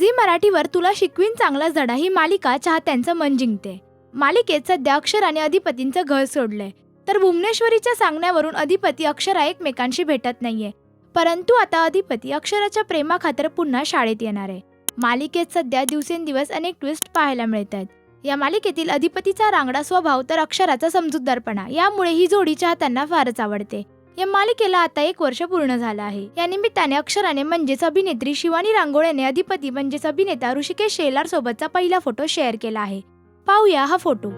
Zee मराठीवर तुला शिकवीन चांगला जडा ही मालिका चाहत्यांचं मन जिंकते. मालिकेत सध्या अक्षर आणि अधिपतींचं घर सोडलंय. तर भुवनेश्वरीच्या सांगण्यावरून अधिपती अक्षरा एकमेकांशी भेटत नाहीये. परंतु आता अधिपती अक्षराच्या प्रेमाखातर पुन्हा शाळेत येणार. आहे मालिकेत सध्या दिवसेंदिवस अनेक ट्विस्ट पाहायला मिळत आहेत या मालिकेतील अधिपतीचा रांगडा स्वभाव तर अक्षराचा समजूतदारपणा यामुळे ही जोडी चाहत्यांना फारच आवडते. या मालिकेला आता एक वर्ष पूर्ण झालं आहे. या निमित्ताने अक्षराने म्हणजेच अभिनेत्री शिवानी रांगोळेने अधिपती म्हणजेच अभिनेता ऋषिकेश शेलार सोबतचा पहिला फोटो शेअर केला आहे. पाहूया हा फोटो.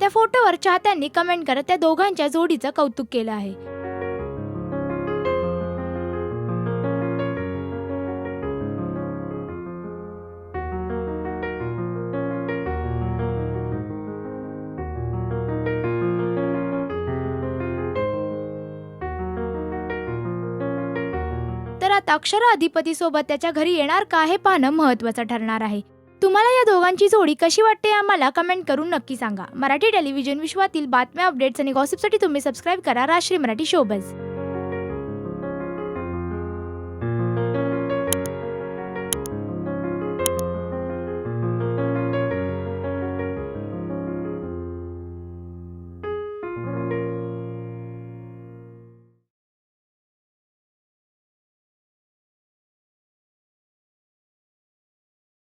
त्या फोटोवर चाहत्यांनी कमेंट करत त्या दोघांच्या जोडीचं कौतुक केलं आहे. तर अक्षरा अधिपती सोबत त्याच्या घरी येणार का हे पाहणं महत्वाचं ठरणार आहे. तुम्हाला या दोघांची जोडी कशी वाटते आम्हाला कमेंट करून नक्की सांगा. मराठी टेलिव्हिजन विश्वातील बातम्या अपडेट्स आणि गॉसिपसाठी तुम्ही सबस्क्राईब करा राष्ट्रीय मराठी शोबज